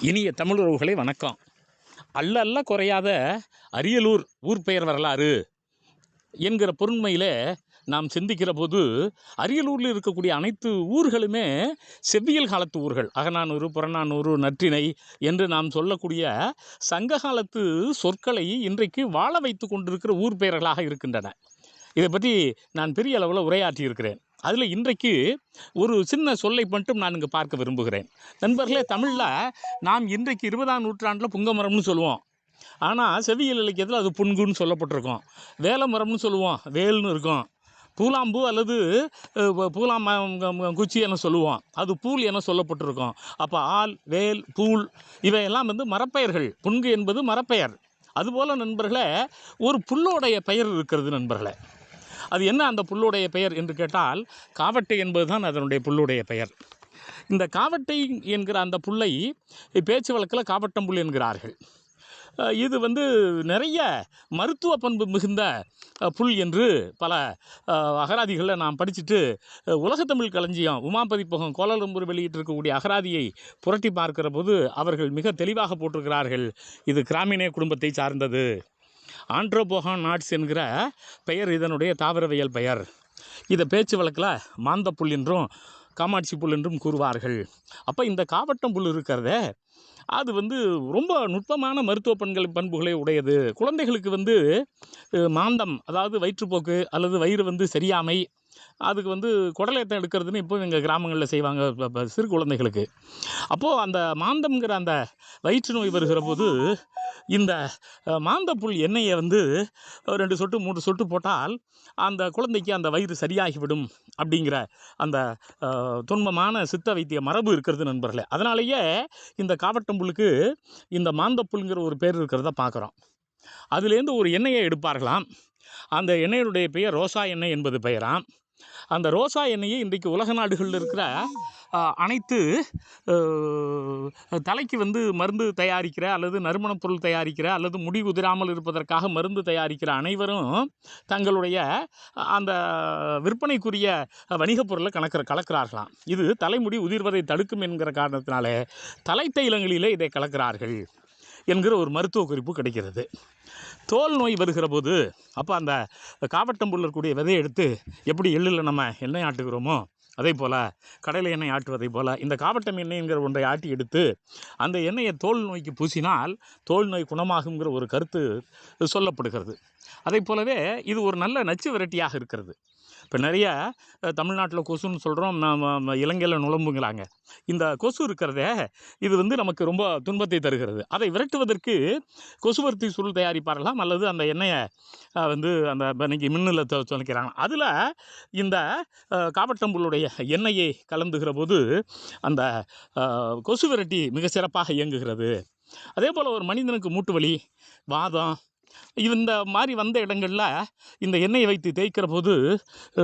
இனிய தமிழுறவுகளை வணக்கம். அல்ல அல்ல குறையாத அரியலூர் ஊர் பெயர் வரலாறு என்கிற பொருண்மையில் நாம் சிந்திக்கிற போது அரியலூரில் இருக்கக்கூடிய அனைத்து ஊர்களுமே செவ்வியல் காலத்து ஊர்கள். அகநானூறு புறநானூறு நற்றிணை என்று நாம் சொல்லக்கூடிய சங்க காலத்து சொற்களை இன்றைக்கு வாழ வைத்து கொண்டிருக்கிற ஊர் பெயர்களாக இருக்கின்றன. இதை பற்றி நான் பெரிய அளவில் உரையாற்றி இருக்கிறேன் அதில் இன்றைக்கு ஒரு சின்ன சொல்லை மட்டும் நான் இங்கே பார்க்க விரும்புகிறேன். நண்பர்களே தமிழில் நாம் இன்றைக்கு இருபதாம் நூற்றாண்டில் புங்கமரம்னு சொல்லுவோம். ஆனால் செவியல் இலக்கியத்தில் அது புன்குன்னு சொல்லப்பட்டிருக்கும். வேலமரம்னு சொல்லுவோம் வேல்னு இருக்கும். பூலாம்பூ அல்லது பூலாம் ம- குச்சி என சொல்லுவோம். அது பூல் என சொல்லப்பட்டிருக்கும். அப்போ ஆல் வேல் பூல் இவையெல்லாம் வந்து மரப்பெயர்கள். புன்கு என்பது மரப்பெயர். அதுபோல் நண்பர்களே ஒரு புல்லோடைய பெயர் இருக்கிறது நண்பர்களே. அது என்ன அந்த புல்லுடைய பெயர் என்று கேட்டால் காவட்டை என்பதுதான் அதனுடைய புல்லுடைய பெயர். இந்த காவட்டை என்கிற அந்த புல்லை பேச்சு வழக்கில் காவட்டம்புல் என்கிறார்கள். இது வந்து நிறைய மருத்துவ பண்பு மிகுந்த புல் என்று பல அகராதிகளில் நாம் படிச்சுட்டு உலகத்தமிழ் களஞ்சியம் உமாபதிப்பகம் கோலாலம்பூர் வெளியிட்டிருக்கக்கூடிய அகராதியை புரட்டி பார்க்கிற போது அவர்கள் மிக தெளிவாக போட்டிருக்கிறார்கள் இது கிராமினே குடும்பத்தை சார்ந்தது. ஆண்ட்ரோபோகான் நாட்ஸ் என்கிற பெயர் இதனுடைய தாவரவியல் பெயர். இதை பேச்சு வழக்கில் மாந்த புல் என்றும் காமாட்சி புல் என்றும் கூறுவார்கள். அப்போ இந்த காவட்டம் புல் இருக்கிறதே அது வந்து ரொம்ப நுட்பமான மருத்துவ பண்கள் பண்புகளை உடையது. குழந்தைகளுக்கு வந்து மாந்தம் அதாவது வயிற்றுப்போக்கு அல்லது வயிறு வந்து சரியாமை அதுக்கு வந்து குடலேத்தம் எடுக்கிறதுன்னு இப்போ எங்கள் கிராமங்களில் செய்வாங்க சிறு குழந்தைகளுக்கு. அப்போது அந்த மாந்தம்ங்கிற அந்த வயிற்று நோய் வருகிற போது இந்த மாந்தப்புல் எண்ணெயை வந்து ரெண்டு சொட்டு மூணு சொட்டு போட்டால் அந்த குழந்தைக்கு அந்த வயிறு சரியாகிவிடும் அப்படிங்கிற அந்த துன்பமான சித்த வைத்திய மரபு இருக்கிறது நண்பர்களே. அதனாலேயே இந்த காவட்டம்புல்லுக்கு இந்த மாந்தப்புல்ங்கிற ஒரு பேர் இருக்கிறத பார்க்குறோம். அதுலேருந்து ஒரு எண்ணெயை எடுப்பார்களாம். அந்த எண்ணெயினுடைய பெயர் ரோசா எண்ணெய் என்பது பெயராம். அந்த ரோசா எண்ணெயை இன்றைக்கு உலக நாடுகளில் இருக்கிற அனைத்து தலைக்கு வந்து மருந்து தயாரிக்கிற அல்லது நறுமணப் பொருள் தயாரிக்கிற அல்லது முடி உதிராமல் இருப்பதற்காக மருந்து தயாரிக்கிற அனைவரும் தங்களுடைய அந்த விற்பனைக்குரிய வணிகப் பொருளை கணக்கிற கலக்கிறார்களாம். இது தலைமுடி உதிர்வதை தடுக்கும் என்கிற காரணத்தினாலே தலைத்தைலங்களிலே இதை கலக்கிறார்கள். என்கிற ஒரு மருத்துவ குறிப்பு கிடைக்கிறது. தோல் நோய் வருகிற போது அப்போ அந்த காவட்டம்புள்ள இருக்கக்கூடிய விதையை எடுத்து எப்படி எள்ளில் நம்ம எண்ணெய் ஆட்டுகிறோமோ அதே போல் கடலை எண்ணெய் ஆட்டுவதை போல் இந்த காவட்டம் எண்ணெய்ங்கிற ஒன்றை ஆட்டி எடுத்து அந்த எண்ணெயை தோல் நோய்க்கு பூசினால் தோல் நோய் குணமாகுங்கிற ஒரு கருத்து சொல்லப்படுகிறது. அதே போலவே இது ஒரு நல்ல நச்சு விரட்டியாக இருக்கிறது. இப்போ நிறைய தமிழ்நாட்டில் கொசுன்னு சொல்கிறோம் நம்ம இலங்கையில் நுழம்புங்கிறாங்க இந்த கொசு இருக்கிறதே இது வந்து நமக்கு ரொம்ப துன்பத்தை தருகிறது. அதை விரட்டுவதற்கு கொசுவர்த்தி சுருள் தயாரிப்பார்களாம் அல்லது அந்த எண்ணெயை வந்து அந்த இன்னைக்கு மின்னில் துவைக்கிறாங்க அதில் இந்த அஹ், எண்ணெயை கலந்துகிற போது அந்த கொசு விரட்டி மிக சிறப்பாக இயங்குகிறது. அதே போல் ஒரு மனிதனுக்கு மூட்டு வலி வாதம் இந்த மாதிரி வந்த இடங்களில் இந்த எண்ணெயை வைத்து தேய்க்கிற போது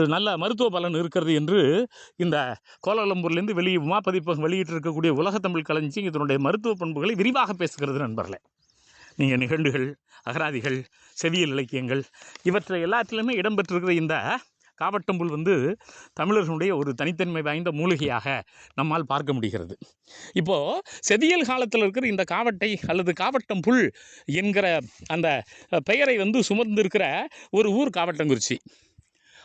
நல்ல மருத்துவ பலன் இருக்கிறது என்று இந்த கோலாலம்பூர்லேருந்து வெளியே உமா பதிப்பகம் வெளியிட்டிருக்கக்கூடிய உலகத்தமிழ் களஞ்சி இதனுடைய மருத்துவ பண்புகளை விரிவாக பேசுகிறது நண்பர்களே. நீங்கள் நிகழ்வுகள் அகராதிகள் செவியல் இலக்கியங்கள் இவற்றை எல்லாத்திலுமே இடம்பெற்றிருக்கிற இந்த காவட்டம்புல் வந்து தமிழர்களுடைய ஒரு தனித்தன்மை வாய்ந்த மூலிகையாக நம்மால் பார்க்க முடிகிறது. இப்போது செதியல் காலத்தில் இருக்கிற இந்த காவட்டை அல்லது காவட்டம் புல் என்கிற அந்த பெயரை வந்து சுமர்ந்திருக்கிற ஒரு ஊர் காவட்டங்குறிச்சி.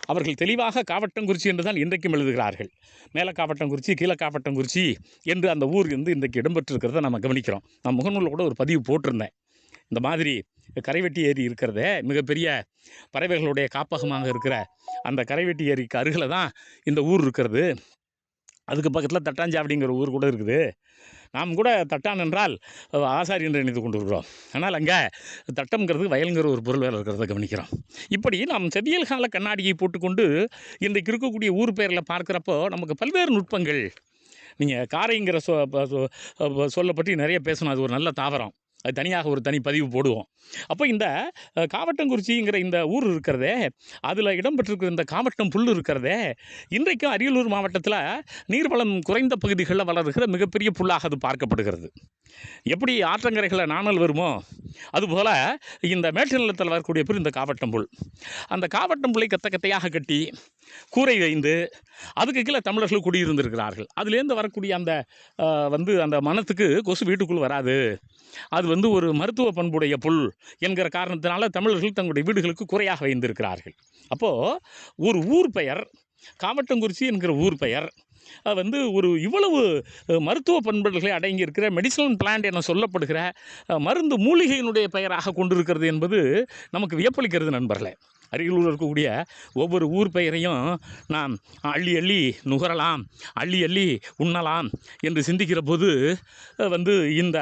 அவர்கள் தெளிவாக காவட்டங்குறிச்சி என்று தான் இன்றைக்கும் எழுதுகிறார்கள். மேல காவட்டங்குறிச்சி கீழ காவட்டங்குறிச்சி என்று அந்த ஊர் வந்து இன்றைக்கு இடம்பெற்றிருக்கிறத நம்ம கவனிக்கிறோம். நான் முகநூலில் கூட ஒரு பதிவு போட்டிருந்தேன். இந்த மாதிரி கரைவெட்டி ஏரி இருக்கிறதே மிகப்பெரிய பறவைகளுடைய காப்பகமாக இருக்கிற அந்த கரைவெட்டி ஏரிக்கு அருகில் தான் இந்த ஊர் இருக்கிறது. அதுக்கு பக்கத்தில் தட்டாஞ்சாவடிங்கிற ஊர் கூட இருக்குது. நாம் கூட தட்டான் என்றால் ஆசாரி என்று நினைத்து கொண்டு இருக்கிறோம் ஆனால் அங்கே தட்டம்ங்கிறது வயலுங்கிற ஒரு பொருள் வேலை இருக்கிறத கவனிக்கிறோம். இப்படி நாம் செவியல் கால கண்ணாடியை போட்டுக்கொண்டு இன்றைக்கு இருக்கக்கூடிய ஊர் பெயரில் பார்க்குறப்போ நமக்கு பல்வேறு நுட்பங்கள். நீங்கள் காரைங்கிற சொ ப- சொல்ல பற்றி நிறைய பேசணும். அது ஒரு நல்ல தாவரம். அது தனியாக ஒரு தனி பதிவு போடுவோம். அப்போ இந்த காவட்டங்குறிச்சிங்கிற இந்த ஊர் இருக்கிறதே அதில் இடம்பெற்றிருக்கிற இந்த காவட்டம் புல் இருக்கிறதே இன்றைக்கும் அரியலூர் மாவட்டத்தில் நீர்வளம் குறைந்த பகுதிகளில் வளர்கிற மிகப்பெரிய புல்லாக அது பார்க்கப்படுகிறது. எப்படி ஆற்றங்கரைகளில் நாணல் வருமோ அதுபோல் இந்த மேட்டு நிலத்தில் வரக்கூடிய பேர் இந்த காவட்டம் புல். அந்த காவட்டம் புல்லை கத்த கத்தையாக கட்டி கூரை வைந்து அதுக்கு கீழே தமிழர்கள் குடியிருந்திருக்கிறார்கள். அதுலேருந்து வரக்கூடிய அந்த வந்து அந்த மனத்துக்கு கொசு வீட்டுக்குள் வராது. அது வந்து ஒரு மருத்துவ பண்புடைய புல் என்கிற காரணத்தினால தமிழர்கள் தங்களுடைய வீடுகளுக்கு குறையாக வைந்திருக்கிறார்கள் அப்போது ஒரு ஊர் பெயர் காமட்டங்குறிச்சி என்கிற ஊர் பெயர் வந்து ஒரு இவ்வளவு மருத்துவ பண்புகளை அடங்கியிருக்கிற மெடிசனல் பிளான்ட் என சொல்லப்படுகிற மருந்து மூலிகையினுடைய பெயராக கொண்டிருக்கிறது என்பது நமக்கு வியப்பளிக்கிறது நண்பர்களே. அரியலூரில் இருக்கக்கூடிய ஒவ்வொரு ஊர் பெயரையும் நாம் அள்ளி அள்ளி நுகரலாம் அள்ளி அள்ளி உண்ணலாம் என்று சிந்திக்கிற போது வந்து இந்த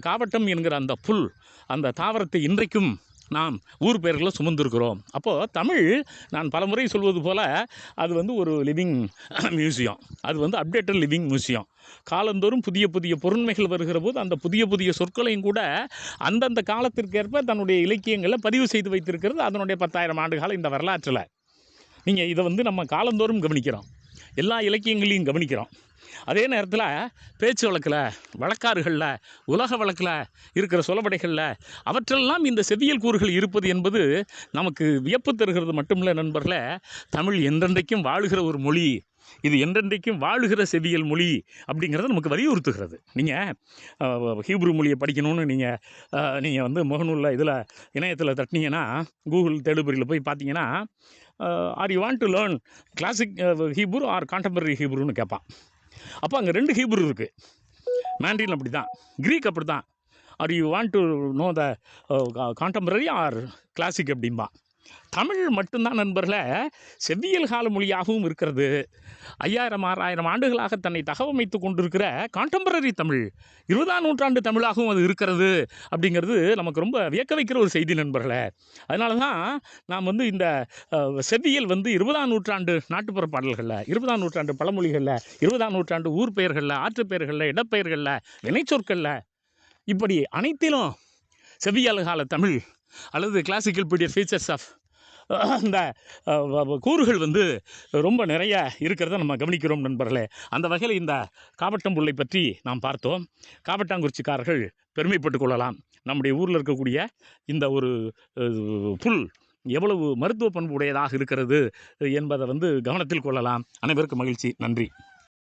காவட்டம் என்கிற அந்த புல் அந்த தாவரத்தை இன்றைக்கும் நாம் ஊர் பெயர்களை சுமந்திருக்கிறோம். அப்போது தமிழ் நான் பலமுறை சொல்வது போல் அது வந்து ஒரு லிவிங் மியூசியம் அது வந்து அப்டேட்டட் லிவிங் மியூசியம் காலந்தோறும் புதிய புதிய பொருண்மைகள் வருகிற போது அந்த புதிய புதிய சொற்களையும் கூட அந்தந்த காலத்திற்கேற்ப தன்னுடைய இலக்கியங்களை பதிவு செய்து வைத்திருக்கிறது. அதனுடைய பத்தாயிரம் ஆண்டு காலம் இந்த வரலாற்றில். நீங்கள் இதை வந்து நம்ம காலந்தோறும் கவனிக்கிறோம். எல்லா இலக்கியங்களையும் கவனிக்கிறோம். அதே நேரத்தில் பேச்சு வழக்கில் வழக்காறுகளில் உலக வழக்கில் இருக்கிற சொலபடைகளில் அவற்றெல்லாம் இந்த செவியல் கூறுகள் இருப்பது என்பது நமக்கு வியப்பு தருகிறது மட்டுமில்லை நண்பர்களே. தமிழ் என்றென்றைக்கும் வாழுகிற ஒரு மொழி. இது என்றென்றைக்கும் வாழுகிற செவியல் மொழி அப்படிங்கிறத நமக்கு வலியுறுத்துகிறது. நீங்கள் ஹீப்ரு மொழியை படிக்கணும்னு நீங்கள் நீங்கள் வந்து முகநூலில் இதில் இணையத்தில் தட்டினீங்கன்னா கூகுள் தேடுபொறியில் போய் பார்த்தீங்கன்னா are you want to learn classic Hebrew or contemporary ஹீப்ருன்னு கேட்பான். அப்போ அங்கே ரெண்டு ஹீப்ரு இருக்குது மேண்ட்ரின் அப்படி தான் க்ரீக் அப்படி தான் are you want to know the contemporary or classic அப்படிம்பா. தமிழ் மட்டும்தான் நண்பர்களை செவ்வியல் கால மொழியாகவும் இருக்கிறது. ஐயாயிரம் ஆறாயிரம் ஆண்டுகளாக தன்னை தகவமைத்து கொண்டிருக்கிற கான்டெம்பரரி தமிழ் இருபதாம் நூற்றாண்டு தமிழாகவும் அது இருக்கிறது அப்படிங்கிறது நமக்கு ரொம்ப வியக்க வைக்கிற ஒரு செய்தி நண்பர்களே. அதனால தான் நாம் வந்து இந்த செவ்வியல் வந்து இருபதாம் நூற்றாண்டு நாட்டுப்புற பாடல்களில் இருபதாம் நூற்றாண்டு பழமொழிகளில் இருபதாம் நூற்றாண்டு ஊர் பெயர்களில் ஆற்றுப் பெயர்களில் இடப்பெயர்களில் வினைச்சொற்களில் இப்படி அனைத்திலும் செவ்வியல் கால தமிழ் அல்லது கிளாசிக்கல் பிடிய ஃபீச்சர்ஸ் ஆஃப் இந்த கூறுகள் வந்து ரொம்ப நிறைய இருக்கிறத நம்ம கவனிக்கிறோம் நண்பர்களே. அந்த வகையில் இந்த காவட்டம்புல்லை பற்றி நாம் பார்த்தோம். காவட்டாங்குறிச்சிக்காரர்கள் பெருமைப்பட்டுக் கொள்ளலாம். நம்முடைய ஊரில் இருக்கக்கூடிய இந்த ஒரு புல் எவ்வளவு மருத்துவ பண்பு உடையதாக இருக்கிறது என்பதை வந்து கவனத்தில் கொள்ளலாம். அனைவருக்கும் மகிழ்ச்சி. நன்றி.